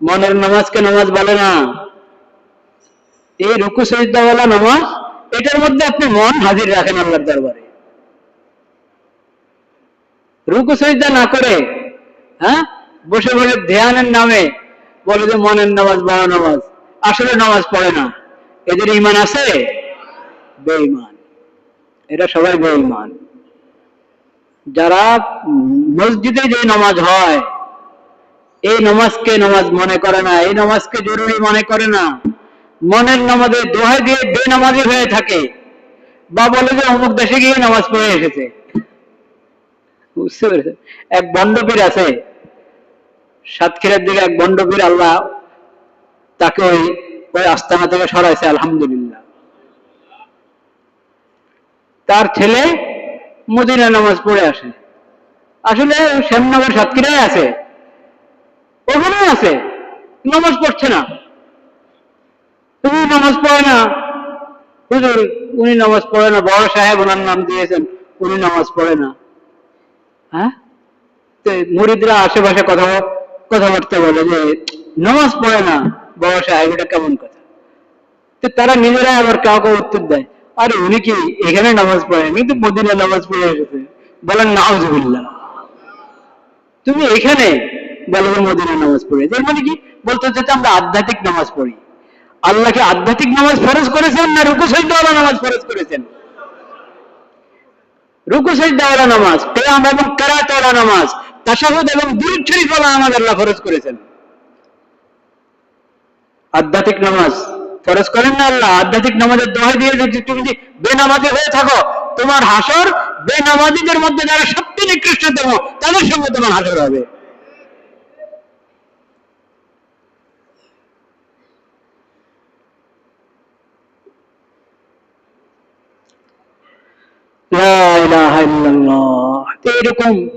মনের নামাজকে নামাজ বলে না। এই রুকু সহিদাওয়ালা নামাজ, এটার মধ্যে আপনি মন হাজির রাখেন আল্লাহর দরবারে। রুকু সহিদা না করে হ্যাঁ বসে বসে ধ্যানের নামে বলে যে মনের নামাজ বড় নামাজ, আসলে নামাজ পড়ে না। এদের ইমান আছে? বেঈমান। এরা সবাই বেঈমান। যারা মসজিদে যে নামাজ হয় এই নামাজকে নামাজ মনে করে না, এই নামাজকে জরুরি মনে করে না। মনের নামাজে, দোহাই দিয়ে বেনামাজি হয়ে থাকে। বা বলে যে, অমুক দেশে গিয়ে নামাজ পড়ে এসেছে। এক বন্ডপীর আছে, সাতক্ষীরার দিকে এক বন্ডপীর আল্লাহ তাকে ওই ওই আস্তানা থেকে সরাইছে, আলহামদুলিল্লাহ। তার ছেলে মদিনা নামাজ পড়ে আসে। আসলে শ্যামনগর সাতক্ষীরায় আছে। ওখানে আছে। নামাজ পড়ছে না। উনি নামাজ পড়ে না। হুজুর, উনি নামাজ পড়ে না। বড় সাহেব ওনার নাম দিয়েছেন, উনি নামাজ পড়ে না। হ্যাঁ? মুরিদরা আশেপাশে কথা কথাবার্তা বলে যে, নামাজ পড়ে না, বড় সাহেব, এটা কেমন কথা? তো তারা নিজেরা আবার কাউকে উত্তর দেয়। আরে উনি কি এখানে নামাজ পড়েন? কিন্তু মদিনা নামাজ পড়ে এসেছে। বলেন, নাউজুবিল্লাহ। তুমি এখানে বলো যে মদিনা নামাজ পড়ে। এর মানে কি? বলতে হচ্ছে আমরা আধ্যাত্মিক নামাজ পড়ি। আল্লাহকে আধ্যাত্মিক নামাজ ফরজ করেছেন না রুকু সৈদ্দাওয়ালা নামাজ ফরজ করেছেন? রুকু সৈদ্দাওয়ালা নামাজ কেরাম এবং কেরাতওয়ালা নামাজ তাসাহুদ এবং দুরুদ শরীফ ওয়ালা নামাজ আল্লাহ ফরজ করেছেন। আধ্যাত্মিক নামাজ ফরজ করেন না আল্লাহ? আধ্যাত্মিক নামাজের দোহাই দিয়ে যদি তুমি যদি বেনামাজি হয়ে থাকো, তোমার হাসর বেনামাজিদের মধ্যে যারা সবচেয়ে নিকৃষ্টতম তাদের সঙ্গে তোমার হাসর হবে। এরকম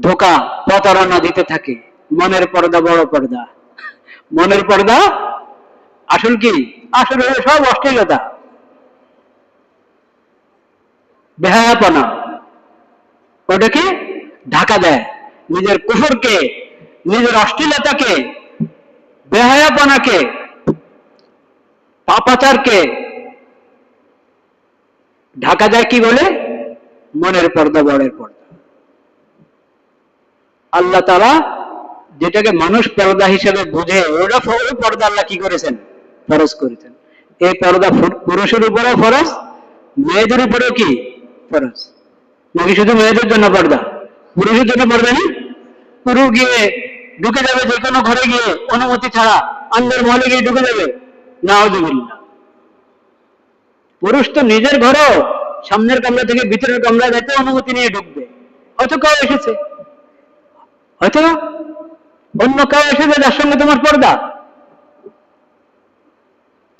ধোকা প্রতারণা দিতে থাকে। মনের পর্দা, বড় পর্দা। মনের পর্দা আসল কি? আসলে হলো সব অশ্লীলতা। বেহায়াপনা। ওটাকে ঢাকা দেয়। নিজের কুফরকে, নিজের অশ্লীলতাকে, বেহায়াপনাকে, পাপাচারকে। ঢাকা যায় কি বলে? মনের পর্দা বড়ের পর্দা। আল্লাহ তারা যেটাকে মানুষ পর্দা হিসেবে বুঝে ওটা পর্দা আল্লাহ কি করেছেন? ফরজ করেছেন। এই পর্দা পুরুষের উপরেও ফরজ, মেয়েদের উপরেও কি? ফরজ। নাকি শুধু মেয়েদের জন্য পর্দা? পুরুষের জন্য পর্দা নেই পুরুষ গিয়ে ঢুকে যাবে যে কোনো ঘরে গিয়ে, অনুমতি ছাড়া আন্দার মহলে গিয়ে ঢুকে যাবে। না পুরুষ তো নিজের ঘরেও সামনের কামরা থেকে ভিতরের কামরা যেতে অনুমতি নিয়ে ঢুকবে। হয়তো কেউ এসেছে। হয়তো অন্য কেউ এসেছে যার সঙ্গে তোমার পর্দা?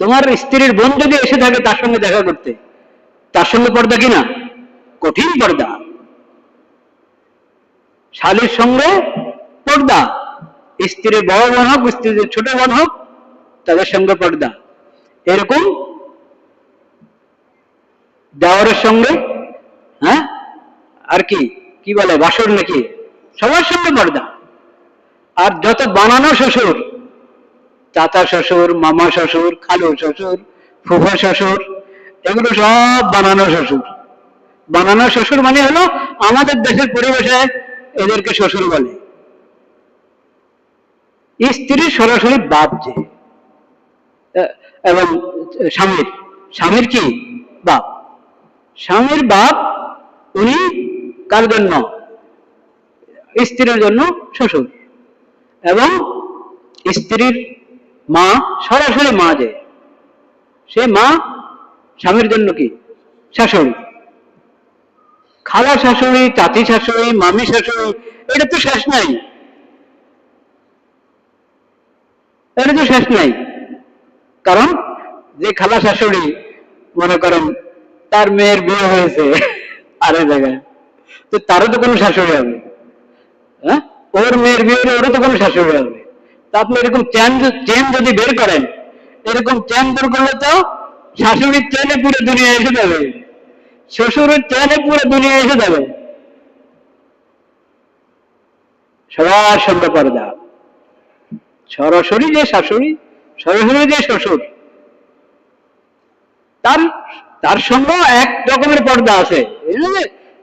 তোমার স্ত্রীর বোন যদি এসে থাকে তার সঙ্গে দেখা করতে, তার সঙ্গে পর্দা কিনা? কঠিন পর্দা। শালীর সঙ্গে পর্দা। স্ত্রীর বড় বোন হোক, স্ত্রীর ছোট বোন হোক, তাদের সঙ্গে পর্দা। এরকম দেওয়ারের সঙ্গে হ্যাঁ? আর কি? কি বলে? বাসর নাকি? সবার সঙ্গে পর্দা। আর যত বানানো শ্বশুর, চাচা শ্বশুর, মামা শ্বশুর, খালু শ্বশুর, ফুফা শ্বশুর, এগুলো সব বানানো শ্বশুর। বানানো শ্বশুর মানে হলো আমাদের দেশের পরিবেশে এদেরকে শ্বশুর বলে। স্ত্রী সরাসরি বাপ যে এবং স্বামীর। স্বামীর কি? বাপ। স্বামীর বাপ উনি কার জন্য? স্ত্রীর জন্য শ্বশুর। এবং স্ত্রীর মা, সরাসরি মা যে, সে মা স্বামীর জন্য কি? শাশুড়ি। খালা শাশুড়ি, চাচি শাশুড়ি, মামি শাশুড়ি, এটা তো শেষ নাই। এটা তো শেষ নাই। কারণ যে খালা শাশুড়ি, মনে করেন তার মেয়ের বিয়ে হয়েছে। আরেক জায়গায়। তো তারও তো কোনো শাশুড়ি হবে। হ্যাঁ? ওর মেয়ের বিয়ে হলে ওরও তো কোনো শাশুড়ি হবে। তা আপনি এরকম চেন চেন যদি বের করেন, এরকম চেন বের করলে তো শাশুড়ির চেনে পুরো দুনিয়া এসে যাবে। শ্বশুরের চেনে পুরো দুনিয়া এসে যাবে। সবার সঙ্গে পর্দা। সরাসরি যে শাশুড়ি, সরাসরি যে শ্বশুর তার তার সঙ্গে এক রকমের পর্দা আছে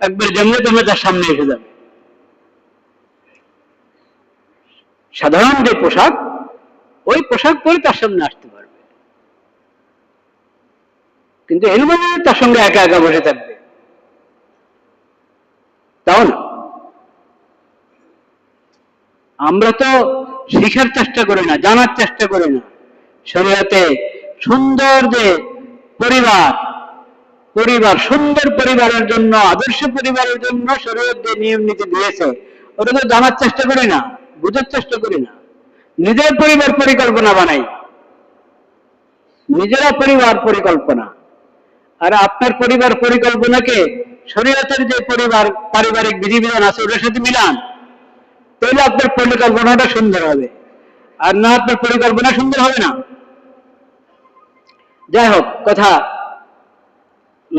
একবার জমলে তুমি তার সামনে এসে যাবে। সাধারণ যে পোশাক, ওই পোশাক পরে তার সামনে আসতে পারবে। কিন্তু এর মানে তার সঙ্গে একা একা বসে থাকবে। তাও না? আমরা তো শিখার চেষ্টা করি না, জানার চেষ্টা করি না। শরীয়তে সুন্দর যে পরিবার। পরিবার, সুন্দর পরিবারের জন্য, আদর্শ পরিবারের জন্য শরীয়ত যে নিয়ম নীতি দিয়েছে, ওটা তো জানার চেষ্টা করি না, বুঝার চেষ্টা করি না। নিজের পরিবার পরিকল্পনা বানাই। নিজেরা পরিবার পরিকল্পনা। আর আপনার পরিবার পরিকল্পনাকে শরীয়তের যে পরিবার, পারিবারিক বিধিবিধান আছে, ওটার সাথে মিলান। তাহলে আপনার পরিকল্পনাটা সুন্দর হবে। আর না, আপনার পরিকল্পনা সুন্দর হবে না। যাই হোক কথা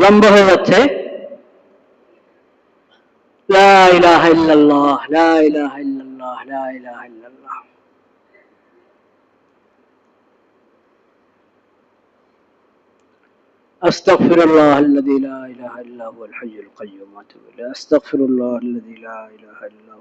লম্বা হয়ে যাচ্ছে লা ইলাহা ইল্লাল্লাহ, লা ইলাহা ইল্লাল্লাহ, লা ইলাহা ইল্লাল্লাহ। أستغفر الله الذي لا إله إلا هو الحي القيوم وأتوب إليه أستغفر الله الذي لا إله إلا